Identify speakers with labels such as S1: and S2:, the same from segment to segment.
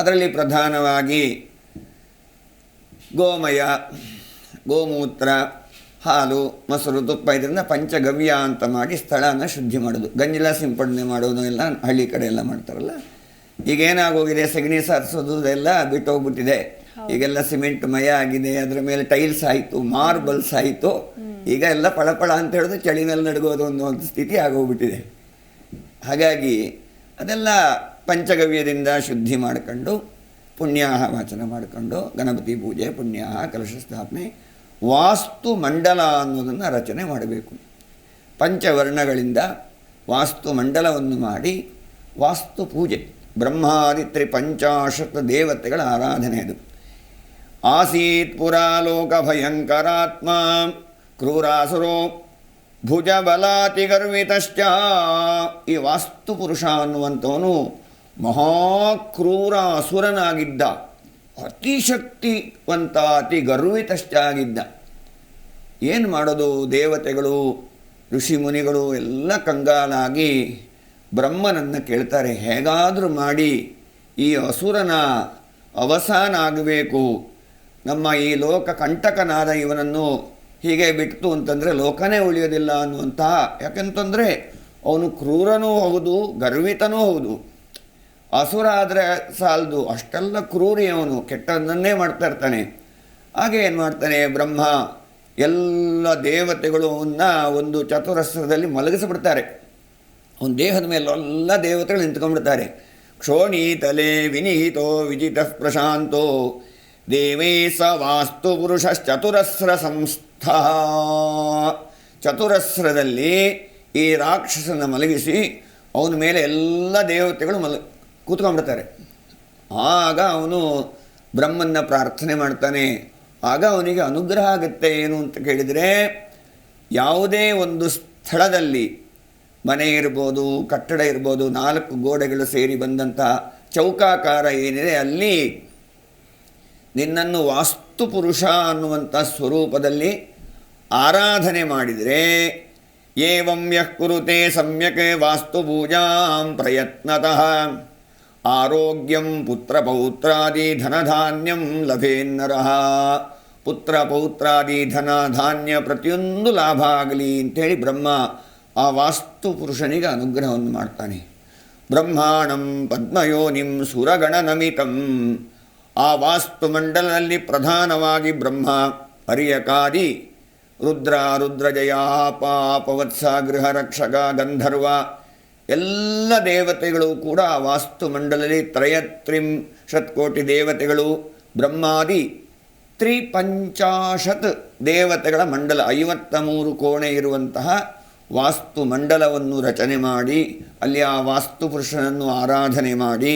S1: ಅದರಲ್ಲಿ ಪ್ರಧಾನವಾಗಿ ಗೋಮಯ ಗೋಮೂತ್ರ ಹಾಲು ಮೊಸರು ತುಪ್ಪ ಇದರಿಂದ ಪಂಚಗವ್ಯ ಅಂತ ಮಾಡಿ ಸ್ಥಳನ ಶುದ್ಧಿ ಮಾಡೋದು. ಗಂಜಲ ಸಿಂಪಡಣೆ ಮಾಡೋದು ಎಲ್ಲ ಹಳ್ಳಿ ಕಡೆ ಎಲ್ಲ ಮಾಡ್ತಾರಲ್ಲ. ಈಗ ಏನಾಗೋಗಿದೆ? ಸಗಣಿ ಸಾರಿಸೋದು ಎಲ್ಲ ಬಿಟ್ಟೋಗ್ಬಿಟ್ಟಿದೆ. ಈಗೆಲ್ಲ ಸಿಮೆಂಟ್ ಮಯ ಆಗಿದೆ. ಅದರ ಮೇಲೆ ಟೈಲ್ಸ್ ಆಯಿತು ಮಾರ್ಬಲ್ಸ್ ಆಯಿತು. ಈಗ ಎಲ್ಲ ಪಳಪಳ ಅಂತ ಹೇಳಿದ್ರೆ ಚಳಿನಲ್ಲಿ ನಡಗೋದು ಅನ್ನೋ ಒಂದು ಸ್ಥಿತಿ ಆಗೋಗ್ಬಿಟ್ಟಿದೆ. ಹಾಗಾಗಿ ಅದೆಲ್ಲ ಪಂಚಗವ್ಯದಿಂದ ಶುದ್ಧಿ ಮಾಡ್ಕೊಂಡು ಪುಣ್ಯಾಹ ವಾಚನ ಮಾಡಿಕೊಂಡು ಗಣಪತಿ ಪೂಜೆ, ಪುಣ್ಯಾಹ, ಕಲಶ ಸ್ಥಾಪನೆ, ವಾಸ್ತು ಮಂಡಲ ಅನ್ನೋದನ್ನು ರಚನೆ ಮಾಡಬೇಕು. ಪಂಚವರ್ಣಗಳಿಂದ ವಾಸ್ತು ಮಂಡಲವನ್ನು ಮಾಡಿ ವಾಸ್ತು ಪೂಜೆ, ಬ್ರಹ್ಮಾದಿ ಪಂಚಾಶತ ದೇವತೆಗಳ ಆರಾಧನೆ ಅದು. ಆಸೀತ್ ಪುರಾಲೋಕ ಭಯಂಕರಾತ್ಮ ಕ್ರೂರಾಸುರೋ ಭುಜಬಲಾತಿ ಗರ್ವಿತಶ್ಚ ಈ ವಾಸ್ತು ಪುರುಷ ಅನ್ನುವಂಥವನು ಮಹಾಕ್ರೂರ ಅಸುರನಾಗಿದ್ದ ಅತಿಶಕ್ತಿವಂತ ಅತಿ ಗರ್ವಿತಶ್ಚಾಗಿದ್ದ. ಏನು ಮಾಡೋದು ದೇವತೆಗಳು, ಋಷಿ ಮುನಿಗಳು ಎಲ್ಲ ಕಂಗಾಲಾಗಿ ಬ್ರಹ್ಮನನ್ನು ಕೇಳ್ತಾರೆ, ಹೇಗಾದರೂ ಮಾಡಿ ಈ ಅಸುರನ ಅವಸಾನ ಆಗಬೇಕು. ನಮ್ಮ ಈ ಲೋಕ ಕಂಟಕನಾದ ಇವನನ್ನು ಹೀಗೆ ಬಿಟ್ಟು ಅಂತಂದರೆ ಲೋಕನೇ ಉಳಿಯೋದಿಲ್ಲ ಅನ್ನುವಂತಹ ಯಾಕೆಂತಂದರೆ ಅವನು ಕ್ರೂರನೂ ಹೌದು, ಗರ್ವಿತನೂ ಹೌದು. ಅಸುರ ಆದರೆ ಸಾಲದು. ಅಷ್ಟೆಲ್ಲ ಕ್ರೂರಿ ಅವನು. ಕೆಟ್ಟದನ್ನೇ ಮಾಡ್ತಾ ಇರ್ತಾನೆ. ಹಾಗೆ ಏನು ಮಾಡ್ತಾನೆ? ಬ್ರಹ್ಮ, ಎಲ್ಲ ದೇವತೆಗಳು ಅವನ್ನ ಒಂದು ಚತುರಸ್ರದಲ್ಲಿ ಮಲಗಿಸಿಬಿಡ್ತಾರೆ. ಅವನ ದೇಹದ ಮೇಲೆ ಎಲ್ಲ ದೇವತೆಗಳು ನಿಂತ್ಕೊಂಡ್ಬಿಡ್ತಾರೆ. ಕ್ಷೋಣೀತಲೆ ವಿನಿಹಿತೋ ವಿಜಿತ ಪ್ರಶಾಂತೋ. ದೇವೇ ಸ ವಾಸ್ತು ಪುರುಷಶ್ಚತುರಸ್ರ ಸಂಸ್ಥ. ಚತುರಸ್ರದಲ್ಲಿ ಈ ರಾಕ್ಷಸನ ಮಲಗಿಸಿ ಅವನ ಮೇಲೆ ಎಲ್ಲ ದೇವತೆಗಳು ಮಲ ಕೂತ್ಕೊಂಡ್ಬಿಡ್ತಾರೆ. ಆಗ ಅವನು ಬ್ರಹ್ಮನ್ನ ಪ್ರಾರ್ಥನೆ ಮಾಡ್ತಾನೆ. ಆಗ ಅವನಿಗೆ ಅನುಗ್ರಹ ಆಗುತ್ತೆ ಏನು ಅಂತ ಕೇಳಿದರೆ, ಯಾವುದೇ ಒಂದು ಸ್ಥಳದಲ್ಲಿ ಮನೆ ಇರ್ಬೋದು, ಕಟ್ಟಡ ಇರ್ಬೋದು, ನಾಲ್ಕು ಗೋಡೆಗಳು ಸೇರಿ ಬಂದಂತಹ ಚೌಕಾಕಾರ ಏನಿದೆ, ಅಲ್ಲಿ ನಿನ್ನನ್ನು ವಾಸ್ತು ಪುರುಷ ಅನ್ನುವಂಥ ಸ್ವರೂಪದಲ್ಲಿ ಆರಾಧನೆ ಮಾಡಿದರೆ, ಏವಂ ಯಃ ಕುರುತೆ ಸಮ್ಯಕ್ ವಾಸ್ತು ಪೂಜಾಂ ಪ್ರಯತ್ನತಃ. ಪೌತ್ರಾದಿ ಧನಧಾನ್ಯಂ ಲಭೇನ್ನರಃ ಪುತ್ರ ಪೌತ್ರಾದಿ ಧನ ಧಾನ್ಯ ಪ್ರತಿಯೊಂದು ಲಾಭ ಆಗಲಿ ಅಂಥೇಳಿ ಬ್ರಹ್ಮ ಆ ವಾಸ್ತು ಪುರುಷನಿಗೆ ಅನುಗ್ರಹವನ್ನು ಮಾಡ್ತಾನೆ ಬ್ರಹ್ಮಾಣಂ ಪದ್ಮಯೋನಿಂ ಸುರಗಣನಮಿತಂ ಆ ವಾಸ್ತು ಮಂಡಲದಲ್ಲಿ ಪ್ರಧಾನವಾಗಿ ಬ್ರಹ್ಮ ಹರಿಯಕಾದಿ ರುದ್ರ ರುದ್ರಜಯ ಪಾಪವತ್ಸ ಗೃಹ ರಕ್ಷಕ ಗಂಧರ್ವ ಎಲ್ಲ ದೇವತೆಗಳು ಕೂಡ ಆ ವಾಸ್ತು ಮಂಡಲದಲ್ಲಿ ತ್ರಯತ್ರಿಂಶತ್ಕೋಟಿ ದೇವತೆಗಳು, ಬ್ರಹ್ಮಾದಿ ತ್ರಿಪಂಚಾಶತ್ ದೇವತೆಗಳ ಮಂಡಲ, ಐವತ್ತ ಮೂರು ಕೋಣೆ ಇರುವಂತಹ ವಾಸ್ತು ಮಂಡಲವನ್ನು ರಚನೆ ಮಾಡಿ, ಅಲ್ಲಿ ಆ ವಾಸ್ತು ಪುರುಷನನ್ನು ಆರಾಧನೆ ಮಾಡಿ,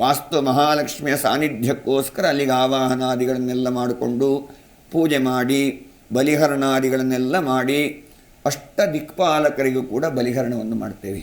S1: ವಾಸ್ತು ಮಹಾಲಕ್ಷ್ಮಿಯ ಸಾನ್ನಿಧ್ಯಕ್ಕೋಸ್ಕರ ಅಲ್ಲಿಗೆ ಆವಾಹನಾದಿಗಳನ್ನೆಲ್ಲ ಮಾಡಿಕೊಂಡು ಪೂಜೆ ಮಾಡಿ, ಬಲಿಹರಣಾದಿಗಳನ್ನೆಲ್ಲ ಮಾಡಿ ಅಷ್ಟ ದಿಕ್ಪಾಲಕರಿಗೂ ಕೂಡ ಬಲಿಹರಣವನ್ನು ಮಾಡ್ತೇವೆ.